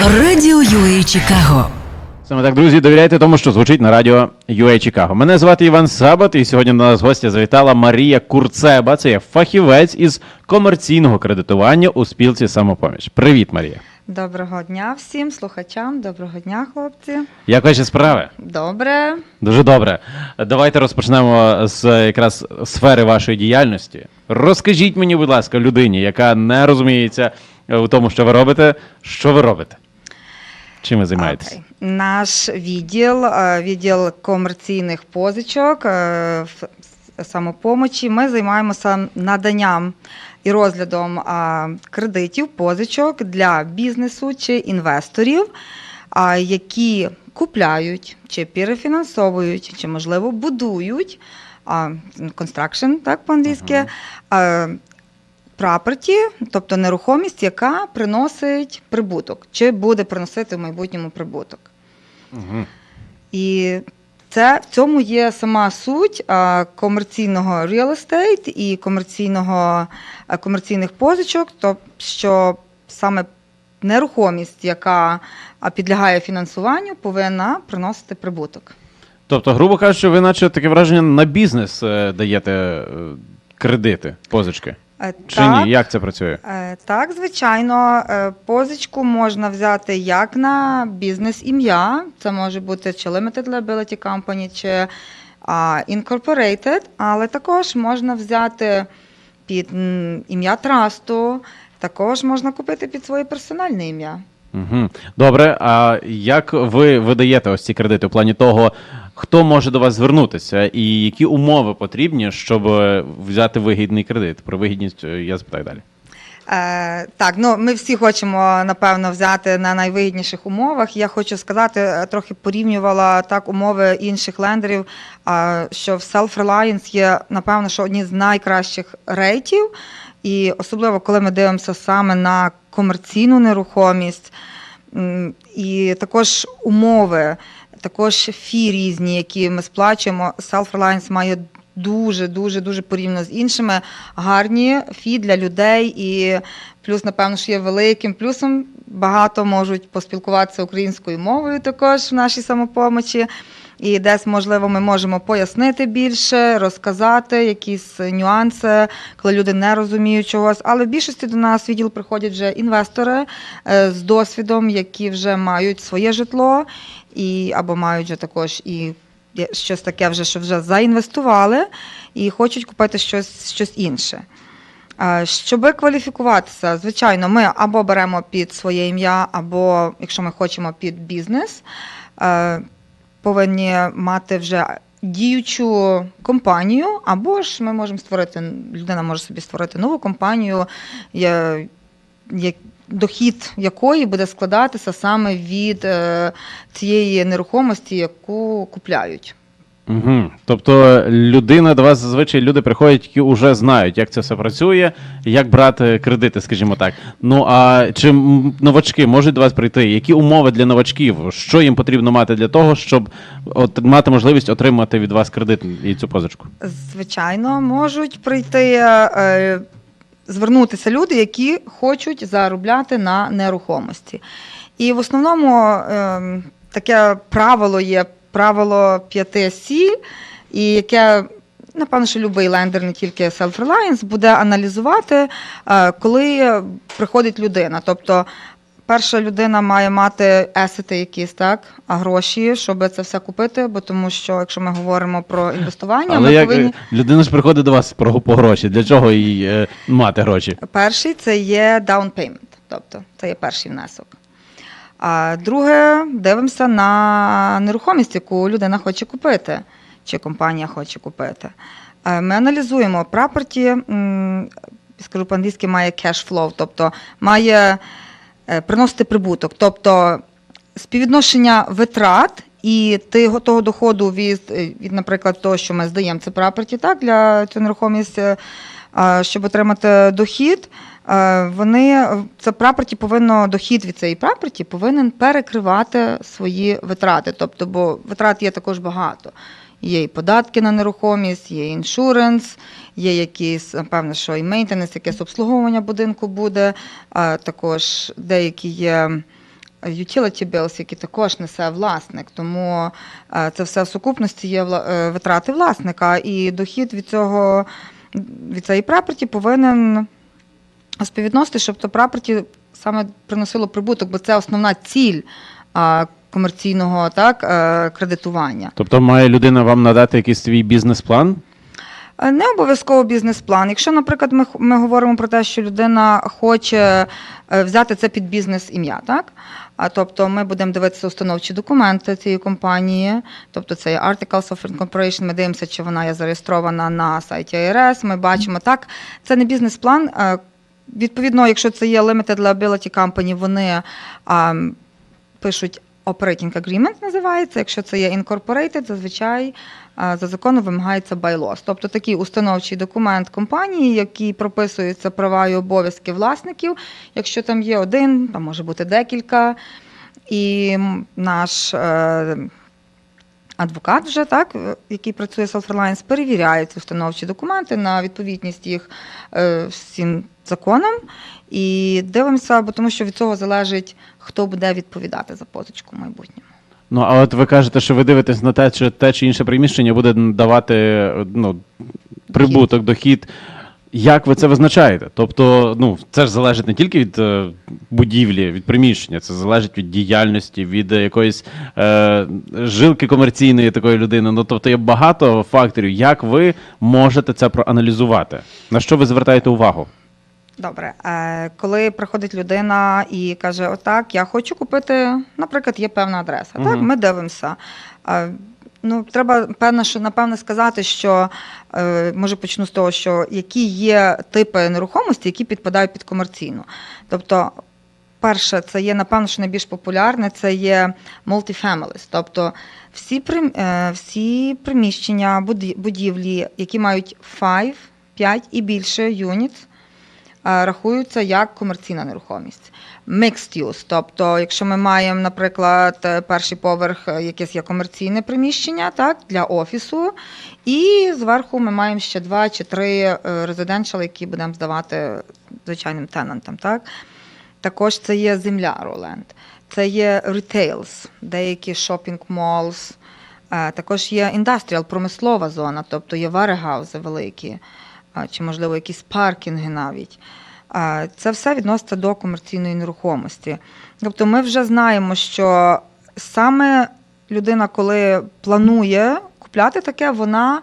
Радіо UA Чикаго. Саме так, друзі, довіряйте тому, що звучить на радіо UA Чикаго. Мене звати Іван Сабат, і сьогодні до нас гостя завітала Марія Курцеба. Це є фахівець із комерційного кредитування у спілці самопоміч. Привіт, Марія. Доброго дня всім слухачам. Доброго дня, хлопці. Як ваші справи? Добре. Дуже добре. Давайте розпочнемо з якраз сфери вашої діяльності. Розкажіть мені, будь ласка, людині, яка не розуміється у тому, що ви робите, що ви робите? Чим ви займаєтесь? Окей. Наш відділ, е, відділ комерційних позичок е, самопомочі. Ми займаємося наданням і розглядом кредитів, позичок для бізнесу чи інвесторів, які купляють чи перефінансовують, чи можливо будують construction, так по-англійськи. а, Property, тобто нерухомість, яка приносить прибуток, чи буде приносити в майбутньому прибуток. Угу. І це в цьому є сама суть а, комерційного real estate і комерційного, а, комерційних позичок, то що саме нерухомість, яка а, підлягає фінансуванню, повинна приносити прибуток. Тобто, грубо кажучи, ви наче таке враження на бізнес е, даєте е, кредити, позички. Е, Чи так, ні? Як це працює? Е, Так, звичайно, Е, позичку можна взяти як на бізнес-ім'я, це може бути чи Limited Liability Company, чи Incorporated, але також можна взяти під ім'я трасту, також можна купити під своє персональне ім'я. Угу. Добре, а як ви видаєте ось ці кредити в плані того, хто може до вас звернутися, і які умови потрібні, щоб е, взяти вигідний кредит? Про вигідність е, я запитаю далі. Е, так, ну ми всі хочемо напевно взяти на найвигідніших умовах. Я хочу сказати, е, трохи порівнювала так умови інших лендерів, що в Self-Reliance є напевно, що одні з найкращих рейтів, і особливо коли ми дивимося саме на комерційну нерухомість, і також умови, також фі різні, які ми сплачуємо. Self-Reliance має дуже, дуже, дуже порівняно з іншими гарні фі для людей. І плюс, напевно, що є великим плюсом. Багато можуть поспілкуватися українською мовою також в нашій самопомочі. І десь, можливо, ми можемо пояснити більше, розказати якісь нюанси, коли люди не розуміють чогось. Але в більшості до нас відділ приходять вже інвестори е, з досвідом, які вже мають своє житло, і або мають вже також і щось таке, вже що вже заінвестували і хочуть купити щось, щось інше. Е, Щоби кваліфікуватися, звичайно, ми або беремо під своє ім'я, або якщо ми хочемо під бізнес, е, повинні мати вже діючу компанію, або ж ми можемо створити, людина може собі створити нову компанію, як- дохід якої буде складатися саме від е, цієї нерухомості, яку купляють. Угу. Тобто людина до вас зазвичай люди приходять, які вже знають, як це все працює, як брати кредити, скажімо так. Ну а чи новачки можуть до вас прийти? Які умови для новачків? Що їм потрібно мати для того, щоб от мати можливість отримати від вас кредит і цю позичку? Звичайно, можуть прийти, е, звернутися люди, які хочуть заробляти на нерухомості. І в основному е, таке правило є правило 5 Сі, і яке. Напевно, що будь-який лендер, не тільки Self-Reliance, буде аналізувати, е, коли приходить людина. Тобто, перша людина має мати есети якісь, так, а гроші, щоб це все купити, бо тому що, якщо ми говоримо про інвестування, Але ми як повинні. людина ж приходить до вас про, по гроші? Для чого їй е, мати гроші? Перший це є down payment, тобто це є перший внесок. А друге, дивимося на нерухомість, яку людина хоче купити, чи компанія хоче купити. Е, Ми аналізуємо м, скажу по-англійськи, має cash flow, тобто має е, приносити прибуток. Тобто співвідношення витрат і того, того доходу від, е, від, наприклад, того, що ми здаємо це property, так, для цю нерухомість, щоб отримати дохід, вони це прапорті повинно дохід від цієї прапорті повинен перекривати свої витрати. Тобто, бо витрат є також багато. Є і податки на нерухомість, є іншуренс, є якісь, напевно, що і мейнтенес, якесь обслуговування будинку буде, а також деякі є utility bills, які також несе власник. Тому е, це все в сукупності є е, витрати власника, і дохід від цього від цієї прапорті повинен співвідносити, щоб то прапорті саме приносило прибуток, бо це основна ціль комерційного так, е, кредитування. Тобто має людина вам надати якийсь свій бізнес-план? Е, Не обов'язково бізнес-план. Якщо, наприклад, ми, ми говоримо про те, що людина хоче е, взяти це під бізнес-ім'я, так? А тобто ми будемо дивитися установчі документи цієї компанії, тобто це є Articles of Incorporation, ми дивимося, чи вона є зареєстрована на сайті IRS, ми бачимо так. Це не бізнес-план. Відповідно, якщо це є Limited Liability Company, вони а, пишуть Operating Agreement називається. Якщо це є Incorporated, зазвичай а, за законом вимагається bylaws. Тобто такий установчий документ компанії, який прописуються права і обов'язки власників. Якщо там є один, там може бути декілька. І наш е, адвокат, вже так, е, який працює Self Reliance, перевіряє ці установчі документи на відповідність їх е, всім законам. І дивимося, бо тому що від цього залежить, хто буде відповідати за позичку в майбутньому. Ну, а от ви кажете, що ви дивитесь на те, чи те чи інше приміщення буде давати ну, прибуток, дохід. Як ви це визначаєте? Тобто, ну, це ж залежить не тільки від е, будівлі, від приміщення, це залежить від діяльності, від е, якоїсь е, жилки комерційної такої людини. Ну, тобто є багато факторів. Як ви можете це проаналізувати? На що ви звертаєте увагу? Добре, е, коли приходить людина і каже: Отак, я хочу купити, наприклад, є певна адреса. Так, ми дивимося. Е, Ну, треба певно, що напевне сказати, що е, може почну з того, що які є типи нерухомості, які підпадають під комерційну. Тобто, перше, це є напевно, що найбільш популярне, це є multifamilies. Тобто всі, прим- е, всі приміщення, буді- будівлі, які мають 5, 5 і більше е, рахуються як комерційна нерухомість. Mixed use, тобто, якщо ми маємо, наприклад, е, перший поверх, е, якесь є комерційне приміщення, так, для офісу, і зверху ми маємо ще два чи три резиденшали, які будемо здавати звичайним тенантам. Так. Також це є земля Роленд, це є retails, деякі malls, е, також є індастріал, промислова зона, тобто є варегаузи великі, чи, можливо, якісь паркінги навіть. Це все відноситься до комерційної нерухомості. Тобто ми вже знаємо, що саме людина, коли планує купляти таке, вона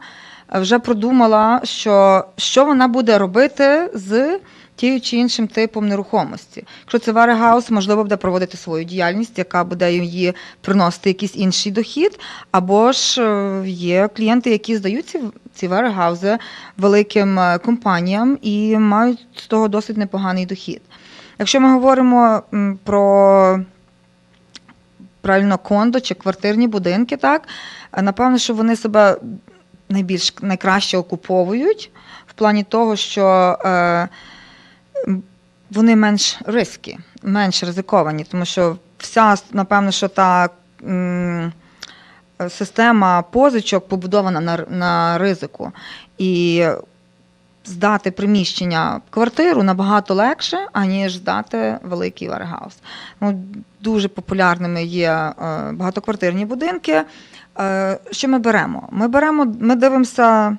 вже продумала, що, що вона буде робити з тією чи іншим типом нерухомості. Якщо це варегаус, можливо, буде проводити свою діяльність, яка буде її приносити якийсь інший дохід. Або ж е, є клієнти, які здають ці, варегаузи великим е, компаніям і мають з того досить непоганий дохід. Якщо ми говоримо про правильно кондо чи квартирні будинки, так напевно, що вони себе найбільш найкраще окуповують в плані того, що е, вони менш риски, менш ризиковані, тому що вся, напевно, що та м, система позичок побудована на, на ризику. І здати приміщення квартиру набагато легше, аніж здати великий варгаус. Ну, дуже популярними є е, багатоквартирні будинки. Е, що ми беремо? Ми беремо, ми дивимося,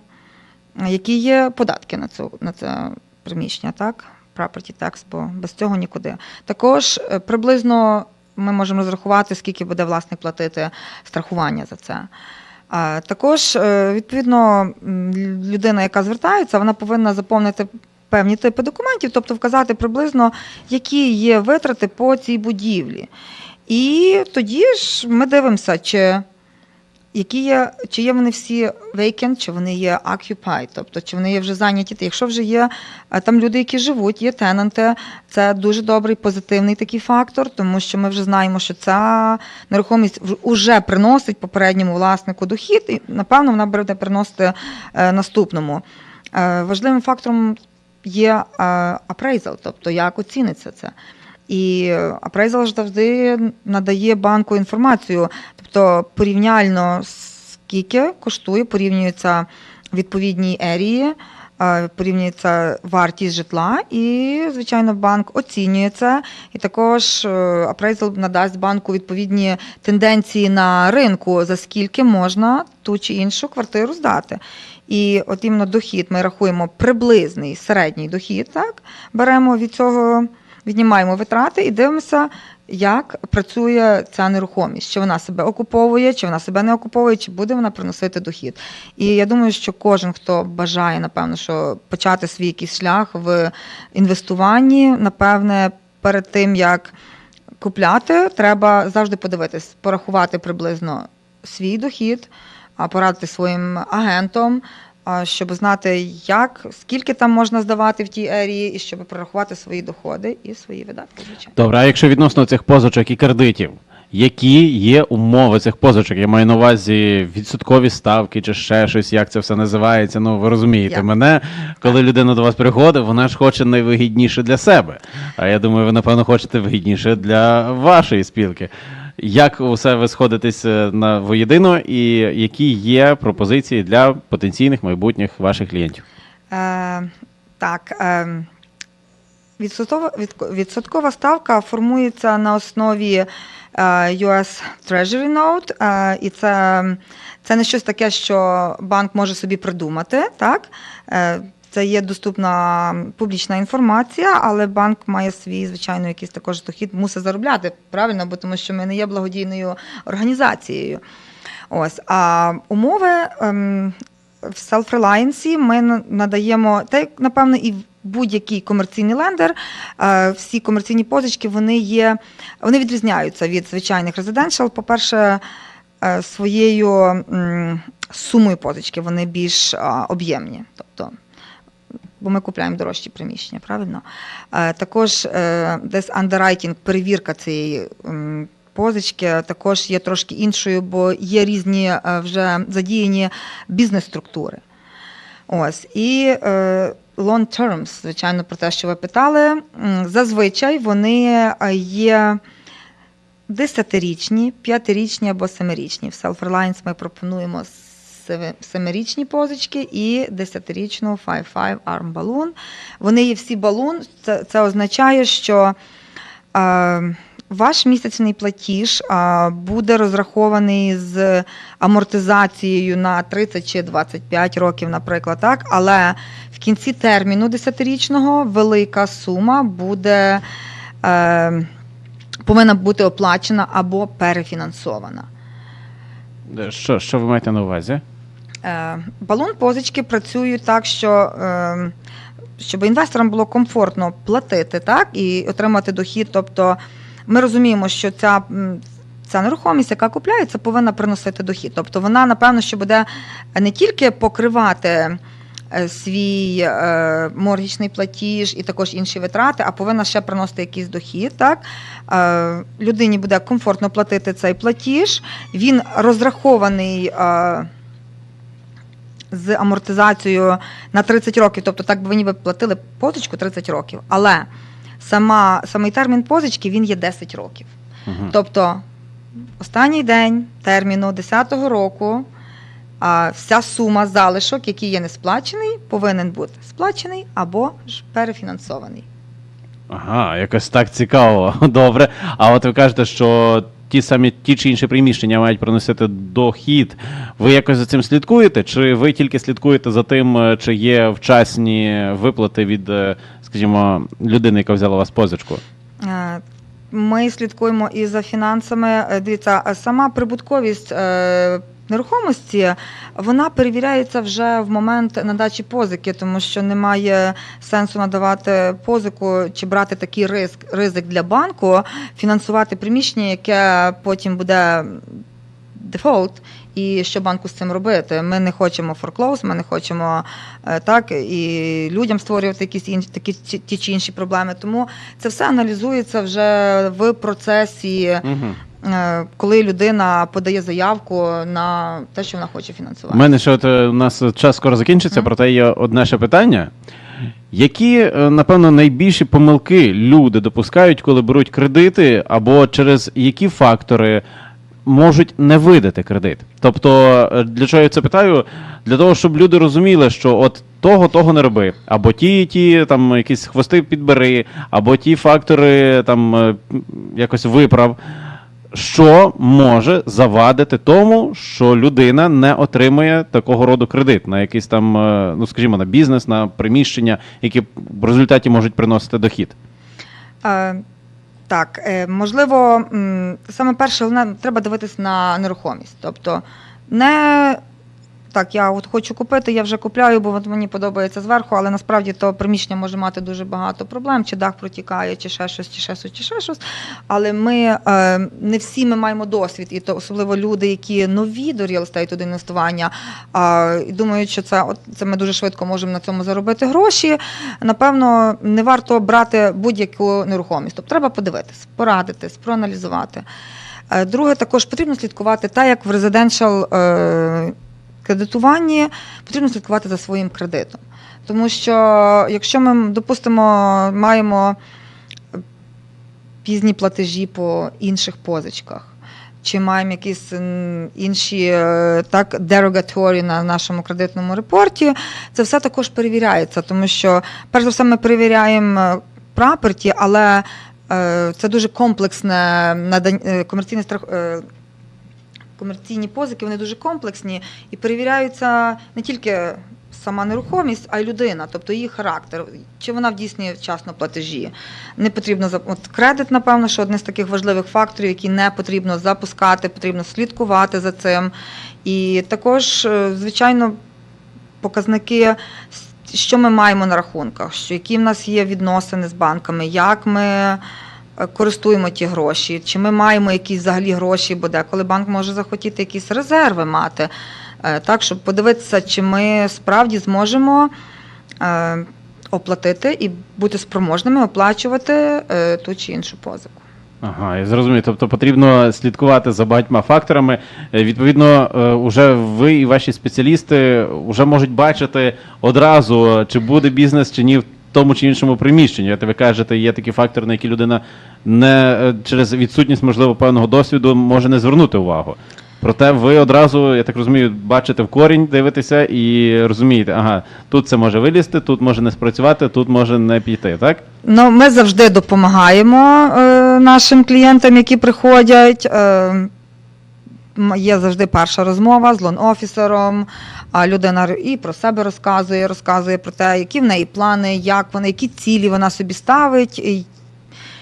які є податки на, цю, на це приміщення, так? Property tax, бо без цього нікуди. Також е, приблизно ми можемо розрахувати, скільки буде власник платити страхування за це. Також, е, відповідно, людина, яка звертається, вона повинна заповнити певні типи документів, тобто вказати приблизно, які є витрати по цій будівлі. І тоді ж ми дивимося, чи, які є, чи є вони всі vacant, чи вони є occupied, тобто чи вони є вже зайняті. Якщо вже є е, там люди, які живуть, є тенанти, це дуже добрий позитивний такий фактор, тому що ми вже знаємо, що ця нерухомість вже приносить попередньому власнику дохід, і напевно вона буде приносити е, наступному. Е, Важливим фактором є appraisal, тобто як оціниться це. І ж завжди надає банку інформацію, тобто порівняльно скільки коштує, порівнюються відповідні ерії, е, порівнюється вартість житла, і, звичайно, банк оцінює це. І також апрейзл надасть банку відповідні тенденції на ринку, за скільки можна ту чи іншу квартиру здати. І от іменно дохід ми рахуємо приблизний середній дохід, так беремо від цього, віднімаємо витрати і дивимося, як працює ця нерухомість, чи вона себе окуповує, чи вона себе не окуповує, чи буде вона приносити дохід. І я думаю, що кожен, хто бажає, напевно, що почати свій якийсь шлях в інвестуванні, напевне, перед тим як купляти, треба завжди подивитись, порахувати приблизно свій дохід, а порадити своїм агентом, щоб знати, як, скільки там можна здавати в тій ерії, і щоб прорахувати свої доходи і свої видатки, звичайно. Добре, а якщо відносно цих позичок і кредитів, які є умови цих позичок? Я маю на увазі відсоткові ставки чи ще щось, як це все називається. Ну ви розумієте Я- мене, коли людина до вас приходить, вона ж хоче найвигідніше для себе. А я думаю, ви напевно хочете вигідніше для вашої спілки. Як усе ви сходитесь е, на воєдино, і які є пропозиції для потенційних майбутніх ваших клієнтів? Е, так. Е, відсоткова, ставка формується на основі е, US Treasury Note, е, і це, це не щось таке, що банк може собі придумати. Так? Е, це є доступна публічна інформація, але банк має свій, звичайно, якийсь також дохід, мусить заробляти, правильно, бо тому що ми не є благодійною організацією. Ось, а умови ем, в Self-Reliance ми надаємо, та як, напевно, і будь-який комерційний лендер, е, всі комерційні позички вони є, вони відрізняються від звичайних residential. По-перше, е, своєю м, сумою позички вони більш а, об'ємні. Тобто, бо ми купляємо дорожчі приміщення, правильно? Е, Також е, десь андеррайтінг, перевірка цієї позички також є трошки іншою, бо є різні е, вже задіяні бізнес-структури. Ось і е, long terms, звичайно, про те, що ви питали. Зазвичай вони е, є десятирічні, п'ятирічні або семирічні. В Self-Reliance ми пропонуємо севи- семирічні позички і десятирічну 5-5 Arm Balloon. Вони є всі балун. Це, це означає, що е, ваш місячний платіж е, буде розрахований з амортизацією на 30 чи 25 років, наприклад, так, але в кінці терміну 10-річного велика сума буде. Е, повинна бути оплачена або перефінансована. Е, Що, що ви маєте на увазі? Е, Балон позички працюють так, що е, щоб інвесторам було комфортно платити так, і отримати дохід. Тобто ми розуміємо, що ця, ця нерухомість, яка купляється, повинна приносити дохід. Тобто вона, напевно, що буде не тільки покривати. е, Свій моргічний платіж і також інші витрати, а повинна ще приносити якийсь дохід. Так? Людині буде комфортно платити цей платіж. Він розрахований з амортизацією на 30 років, тобто так би ви ніби платили позичку 30 років. Але сама, самий термін позички він є 10 років. Мгм. Тобто останній день терміну 10-го року а, вся сума залишок, який є не сплачений, повинен бути сплачений або ж перефінансований. Ага, якось так цікаво. Добре. А от ви кажете, що ті самі ті чи інші приміщення мають приносити дохід. Ви якось за цим слідкуєте? Чи ви тільки слідкуєте за тим, е, чи є вчасні виплати від, е, скажімо, людини, яка взяла вас позичку? Ми слідкуємо і за фінансами. Е, Дивіться, сама прибутковість е, нерухомості вона перевіряється вже в момент надачі позики, тому що немає сенсу надавати позику чи брати такий ризик, ризик для банку, фінансувати приміщення, яке потім буде дефолт. І що банку з цим робити? Ми не хочемо форклоуз, ми не хочемо е, так і людям створювати якісь інші такі ті чи інші проблеми. Тому це все аналізується вже в процесі, Угу. коли людина подає заявку на те, що вона хоче У фінансувати. мене ще от е, у нас час скоро закінчиться, Мгм. проте є одне ще питання. Які, напевно, найбільші помилки люди допускають, коли беруть кредити, або через які фактори можуть не видати кредит. Тобто, е, для чого я це питаю? Для того, щоб люди розуміли, що от того, того не роби. Або ті, ті там якісь хвости підбери, або ті фактори там е, якось виправ. Що може завадити тому, що людина не отримує такого роду кредит на якийсь там, е, ну скажімо, на бізнес, на приміщення, які в результаті можуть приносити дохід? Так, е, можливо, саме перше, головне, треба дивитись на нерухомість. Тобто, не так, я от хочу купити, я вже купляю, бо от мені подобається зверху, але насправді то приміщення може мати дуже багато проблем, чи дах протікає, чи ще щось, чи ще щось, чи ще щось. Але ми е, не всі ми маємо досвід, і то особливо люди, які нові до estate, до інвестування, і думають, що це, от, це ми дуже швидко можемо на цьому заробити гроші. Напевно, не варто брати будь-яку нерухомість. Тобто треба подивитись, порадитись, проаналізувати. Е, Друге, також потрібно слідкувати, так як в резиденшал кредитуванні, потрібно слідкувати за своїм кредитом. Тому що якщо ми, допустимо, маємо пізні платежі по інших позичках, чи маємо якісь інші е, так дерогаторі на нашому кредитному репорті, це все також перевіряється, тому що перш за все ми перевіряємо е, праперті, але е, це дуже комплексне надань е, комерційне страх. Комерційні позики вони дуже комплексні і перевіряються не тільки сама нерухомість, а й людина, тобто її характер, чи вона вдійснює вчасно платежі. Не потрібно от кредит, напевно, що одне з таких важливих факторів, які не потрібно запускати, потрібно слідкувати за цим. І також, е, звичайно, показники, що ми маємо на рахунках, що які в нас є відносини з банками, як ми користуємо ті гроші, чи ми маємо якісь взагалі гроші, бо деколи банк може захотіти якісь резерви мати. Е, Так, щоб подивитися, чи ми справді зможемо е, оплатити і бути спроможними оплачувати е, ту чи іншу позику. Ага, я зрозумів. Тобто потрібно слідкувати за багатьма факторами. Е, Відповідно, е, уже ви і ваші спеціалісти вже можуть бачити одразу, чи буде бізнес, чи ні в тому чи іншому приміщенні. От ви кажете, є такі фактори, на які людина не е, через відсутність, можливо, певного досвіду може не звернути увагу. Проте ви одразу, я так розумію, бачите в корінь, дивитеся і розумієте, ага, тут це може вилізти, тут може не спрацювати, тут може не піти, так? Ну, ми завжди допомагаємо е, нашим клієнтам, які приходять. Е, є завжди перша розмова з лон-офісером. Людина і про себе розказує, розказує про те, які в неї плани, як вона, які цілі вона собі ставить,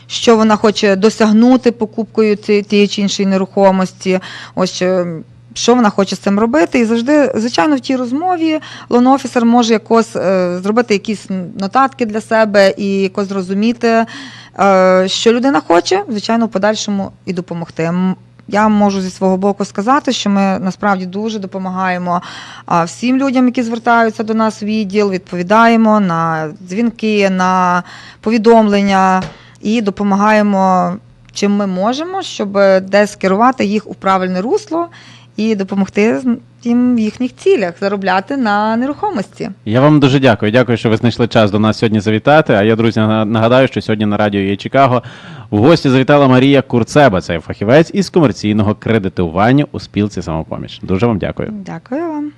що вона хоче досягнути покупкою тієї чи іншої нерухомості. Ось е, що вона хоче з цим робити. І завжди, звичайно, в тій розмові лон-офісер може якось е, зробити якісь нотатки для себе і якось зрозуміти, е, що людина хоче, звичайно, в подальшому і допомогти. Я можу зі свого боку сказати, що ми насправді дуже допомагаємо всім людям, які звертаються до нас в відділ, відповідаємо на дзвінки, на повідомлення і допомагаємо чим ми можемо, щоб десь керувати їх у правильне русло і допомогти їм в їхніх цілях заробляти на нерухомості. Я вам дуже дякую. Дякую, що ви знайшли час до нас сьогодні завітати. А я, друзі, нагадаю, що сьогодні на радіо є Чикаго. В гості завітала Марія Курцеба. Це фахівець із комерційного кредитування у спілці самопоміч. Дуже вам дякую. Дякую вам.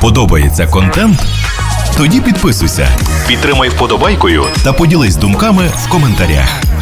Подобається контент? Тоді підписуйся, підтримай вподобайкою та поділись думками в коментарях.